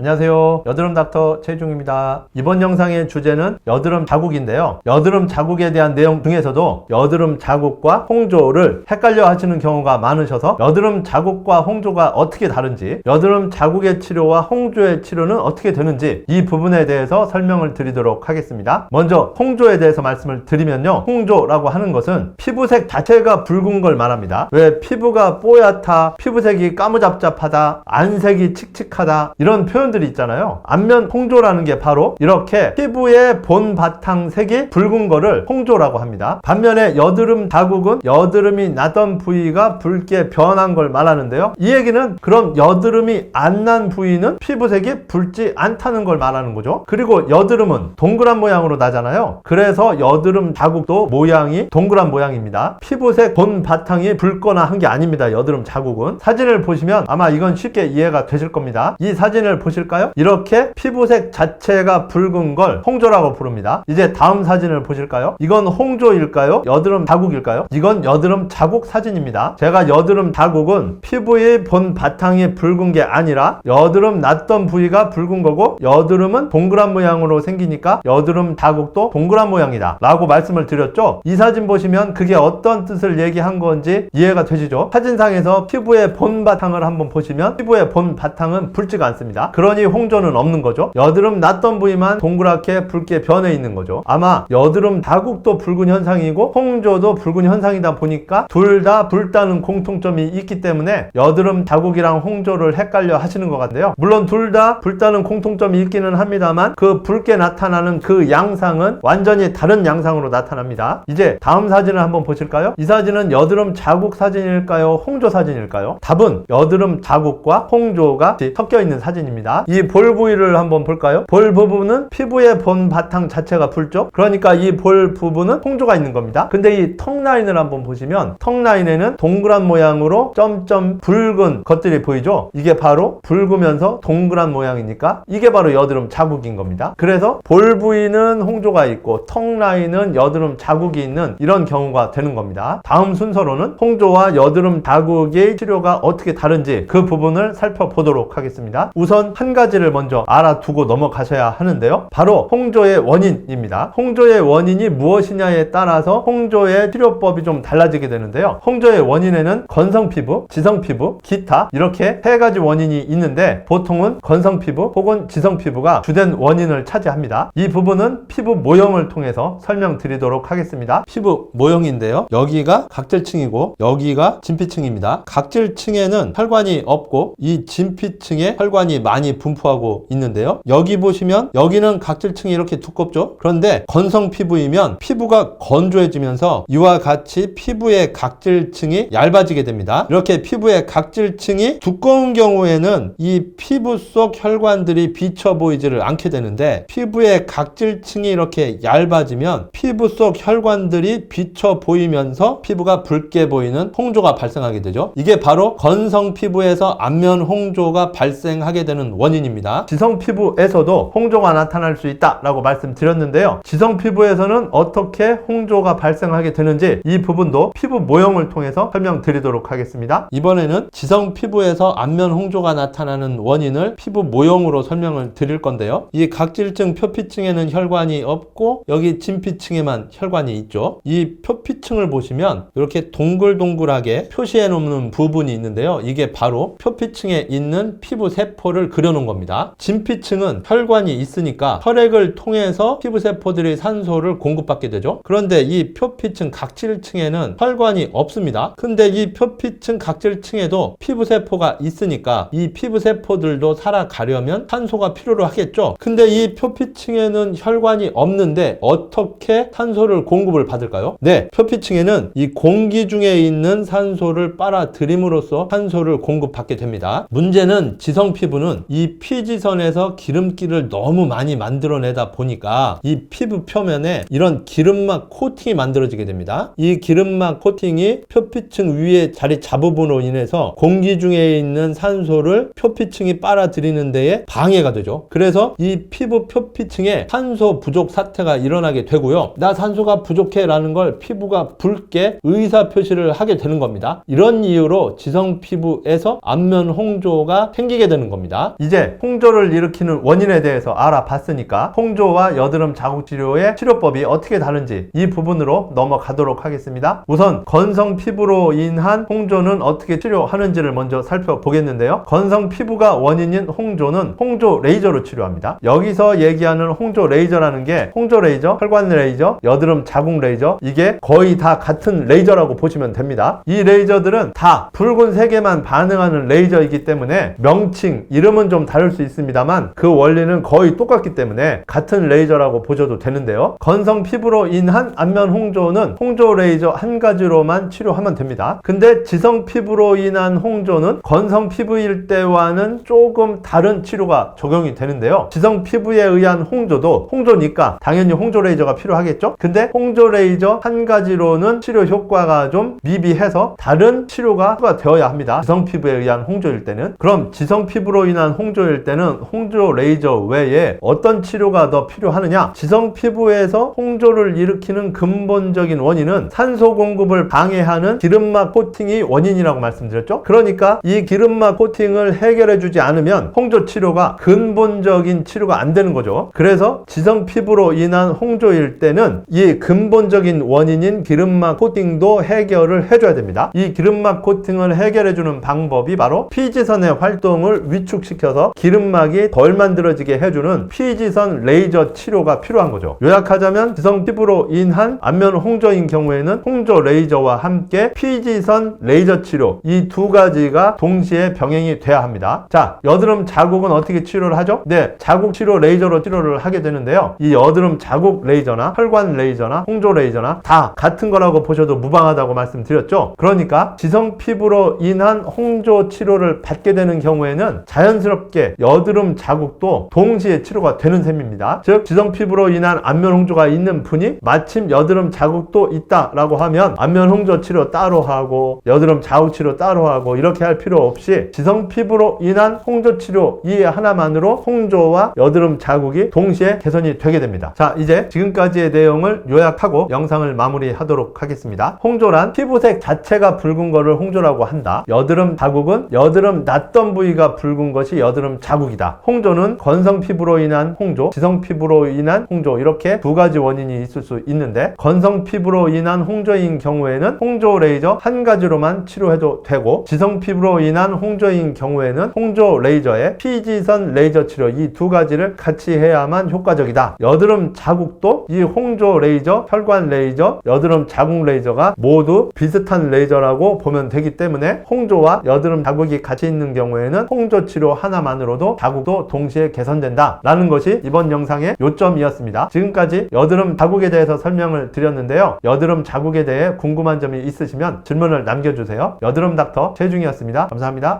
안녕하세요. 여드름 닥터 최중입니다. 이번 영상의 주제는 여드름 자국인데요. 여드름 자국에 대한 내용 중에서도 여드름 자국과 홍조를 헷갈려 하시는 경우가 많으셔서 여드름 자국과 홍조가 어떻게 다른지, 여드름 자국의 치료와 홍조의 치료는 어떻게 되는지 이 부분에 대해서 설명을 드리도록 하겠습니다. 먼저 홍조에 대해서 말씀을 드리면요. 홍조라고 하는 것은 피부색 자체가 붉은 걸 말합니다. 왜 피부가 뽀얗다, 피부색이 까무잡잡하다, 안색이 칙칙하다 이런 표현 들이 있잖아요. 안면 홍조라는 게 바로 이렇게 피부의 본 바탕 색이 붉은 거를 홍조라고 합니다. 반면에 여드름 자국은 여드름이 나던 부위가 붉게 변한 걸 말하는데요. 이 얘기는 그럼 여드름이 안 난 부위는 피부색이 붉지 않다는 걸 말하는 거죠. 그리고 여드름은 동그란 모양으로 나잖아요. 그래서 여드름 자국도 모양이 동그란 모양입니다. 피부색 본 바탕이 붉거나 한 게 아닙니다. 여드름 자국은 사진을 보시면 아마 이건 쉽게 이해가 되실 겁니다. 이 사진을 보 실까요? 이렇게 피부색 자체가 붉은 걸 홍조라고 부릅니다. 이제 다음 사진을 보실까요? 이건 홍조일까요? 여드름 자국일까요? 이건 여드름 자국 사진입니다. 제가 여드름 자국은 피부의 본 바탕이 붉은 게 아니라 여드름 났던 부위가 붉은 거고 여드름은 동그란 모양으로 생기니까 여드름 자국도 동그란 모양이다 라고 말씀을 드렸죠. 이 사진 보시면 그게 어떤 뜻을 얘기한 건지 이해가 되시죠? 사진상에서 피부의 본 바탕을 한번 보시면 피부의 본 바탕은 붉지가 않습니다. 그 러니 홍조는 없는 거죠. 여드름 났던 부위만 동그랗게 붉게 변해 있는 거죠. 아마 여드름 자국도 붉은 현상이고 홍조도 붉은 현상이다 보니까 둘 다 붉다는 공통점이 있기 때문에 여드름 자국이랑 홍조를 헷갈려 하시는 것 같은데요. 물론 둘 다 붉다는 공통점이 있기는 합니다만 그 붉게 나타나는 그 양상은 완전히 다른 양상으로 나타납니다. 이제 다음 사진을 한번 보실까요? 이 사진은 여드름 자국 사진일까요? 홍조 사진일까요? 답은 여드름 자국과 홍조가 섞여 있는 사진입니다. 이 볼 부위를 한번 볼까요? 볼 부분은 피부의 본 바탕 자체가 붉죠? 그러니까 이 볼 부분은 홍조가 있는 겁니다. 근데 이 턱 라인을 한번 보시면 턱 라인에는 동그란 모양으로 점점 붉은 것들이 보이죠? 이게 바로 붉으면서 동그란 모양이니까 이게 바로 여드름 자국인 겁니다. 그래서 볼 부위는 홍조가 있고 턱 라인은 여드름 자국이 있는 이런 경우가 되는 겁니다. 다음 순서로는 홍조와 여드름 자국의 치료가 어떻게 다른지 그 부분을 살펴보도록 하겠습니다. 우선 한 가지를 먼저 알아두고 넘어가셔야 하는데요. 바로 홍조의 원인입니다. 홍조의 원인이 무엇이냐에 따라서 홍조의 치료법이 좀 달라지게 되는데요. 홍조의 원인에는 건성 피부, 지성 피부, 기타 이렇게 세 가지 원인이 있는데 보통은 건성 피부 혹은 지성 피부가 주된 원인을 차지합니다. 이 부분은 피부 모형을 통해서 설명드리도록 하겠습니다. 피부 모형인데요. 여기가 각질층이고 여기가 진피층입니다. 각질층에는 혈관이 없고 이 진피층에 혈관이 많이 분포하고 있는데요. 여기 보시면 여기는 각질층이 이렇게 두껍죠. 그런데 건성 피부이면 피부가 건조해지면서 이와 같이 피부의 각질층이 얇아지게 됩니다. 이렇게 피부의 각질층이 두꺼운 경우에는 이 피부 속 혈관들이 비쳐 보이지를 않게 되는데 피부의 각질층이 이렇게 얇아지면 피부 속 혈관들이 비쳐 보이면서 피부가 붉게 보이는 홍조가 발생하게 되죠. 이게 바로 건성 피부에서 안면 홍조가 발생하게 되는 원인입니다. 지성 피부에서도 홍조가 나타날 수 있다라고 말씀드렸는데요. 지성 피부에서는 어떻게 홍조가 발생하게 되는지 이 부분도 피부 모형을 통해서 설명드리도록 하겠습니다. 이번에는 지성 피부에서 안면 홍조가 나타나는 원인을 피부 모형으로 설명을 드릴 건데요. 이 각질층 표피층에는 혈관이 없고 여기 진피층에만 혈관이 있죠. 이 표피층을 보시면 이렇게 동글동글하게 표시해 놓는 부분이 있는데요. 이게 바로 표피층에 있는 피부 세포를 그 려놓은 겁니다. 진피층은 혈관이 있으니까 혈액을 통해서 피부 세포들이 산소를 공급받게 되죠. 그런데 이 표피층 각질층에는 혈관이 없습니다. 근데 이 표피층 각질층에도 피부 세포가 있으니까 이 피부 세포들도 살아가려면 산소가 필요로 하겠죠. 근데 이 표피층에는 혈관이 없는데 어떻게 산소를 공급을 받을까요? 네, 표피층에는 이 공기 중에 있는 산소를 빨아들임으로써 산소를 공급받게 됩니다. 문제는 지성 피부는 이 피지선에서 기름기를 너무 많이 만들어내다 보니까 이 피부 표면에 이런 기름막 코팅이 만들어지게 됩니다. 이 기름막 코팅이 표피층 위에 자리 잡음으로 인해서 공기 중에 있는 산소를 표피층이 빨아들이는 데에 방해가 되죠. 그래서 이 피부 표피층에 산소 부족 사태가 일어나게 되고요. 나 산소가 부족해 라는 걸 피부가 붉게 의사 표시를 하게 되는 겁니다. 이런 이유로 지성 피부에서 안면 홍조가 생기게 되는 겁니다. 이 이제 홍조를 일으키는 원인에 대해서 알아봤으니까 홍조와 여드름 자국 치료의 치료법이 어떻게 다른지 이 부분으로 넘어가도록 하겠습니다. 우선 건성 피부로 인한 홍조는 어떻게 치료하는지를 먼저 살펴보겠는데요. 건성 피부가 원인인 홍조는 홍조 레이저로 치료합니다. 여기서 얘기하는 홍조 레이저라는 게 홍조 레이저, 혈관 레이저, 여드름 자국 레이저 이게 거의 다 같은 레이저라고 보시면 됩니다. 이 레이저들은 다 붉은 색에만 반응하는 레이저이기 때문에 명칭, 이름은 좀 다를 수 있습니다만 그 원리는 거의 똑같기 때문에 같은 레이저라고 보셔도 되는데요. 건성 피부로 인한 안면 홍조는 홍조 레이저 한 가지로만 치료하면 됩니다. 근데 지성 피부로 인한 홍조는 건성 피부일 때와는 조금 다른 치료가 적용이 되는데요. 지성 피부에 의한 홍조도 홍조니까 당연히 홍조 레이저가 필요하겠죠? 근데 홍조 레이저 한 가지로는 치료 효과가 좀 미비해서 다른 치료가 추가되어야 합니다. 지성 피부에 의한 홍조일 때는 그럼 지성 피부로 인한 홍조 일 때는 홍조 레이저 외에 어떤 치료가 더 필요하느냐? 지성 피부에서 홍조를 일으키는 근본적인 원인은 산소 공급을 방해하는 기름막 코팅이 원인이라고 말씀드렸죠? 그러니까 이 기름막 코팅을 해결해 주지 않으면 홍조 치료가 근본적인 치료가 안 되는 거죠. 그래서 지성 피부로 인한 홍조일 때는 이 근본적인 원인인 기름막 코팅도 해결을 해줘야 됩니다. 이 기름막 코팅을 해결해 주는 방법이 바로 피지선의 활동을 위축시켜서 기름막이 덜 만들어지게 해주는 피지선 레이저 치료가 필요한 거죠. 요약하자면 지성 피부로 인한 안면 홍조인 경우에는 홍조 레이저와 함께 피지선 레이저 치료 이 두 가지가 동시에 병행이 돼야 합니다. 자, 여드름 자국은 어떻게 치료를 하죠? 네, 자국 치료 레이저로 치료를 하게 되는데요. 이 여드름 자국 레이저나 혈관 레이저나 홍조 레이저나 다 같은 거라고 보셔도 무방하다고 말씀드렸죠. 그러니까 지성 피부로 인한 홍조 치료를 받게 되는 경우에는 자연스럽게 여드름 자국도 동시에 치료가 되는 셈입니다. 즉 지성 피부로 인한 안면 홍조가 있는 분이 마침 여드름 자국도 있다라고 하면 안면 홍조 치료 따로 하고 여드름 자국 치료 따로 하고 이렇게 할 필요 없이 지성 피부로 인한 홍조 치료 이 하나만으로 홍조와 여드름 자국이 동시에 개선이 되게 됩니다. 자 이제 지금까지의 내용을 요약하고 영상을 마무리하도록 하겠습니다. 홍조란 피부색 자체가 붉은 거를 홍조라고 한다. 여드름 자국은 여드름 났던 부위가 붉은 것이 여드름 자국이다. 홍조는 건성 피부로 인한 홍조, 지성 피부로 인한 홍조 이렇게 두 가지 원인이 있을 수 있는데 건성 피부로 인한 홍조인 경우에는 홍조 레이저 한 가지로만 치료해도 되고 지성 피부로 인한 홍조인 경우에는 홍조 레이저에 피지선 레이저 치료 이 두 가지를 같이 해야만 효과적이다. 여드름 자국도 이 홍조 레이저, 혈관 레이저, 여드름 자국 레이저가 모두 비슷한 레이저라고 보면 되기 때문에 홍조와 여드름 자국이 같이 있는 경우에는 홍조 치료 하나만으로도 자국도 동시에 개선된다 라는 것이 이번 영상의 요점이었습니다. 지금까지 여드름 자국에 대해서 설명을 드렸는데요. 여드름 자국에 대해 궁금한 점이 있으시면 질문을 남겨주세요. 여드름 닥터 최중이었습니다. 감사합니다.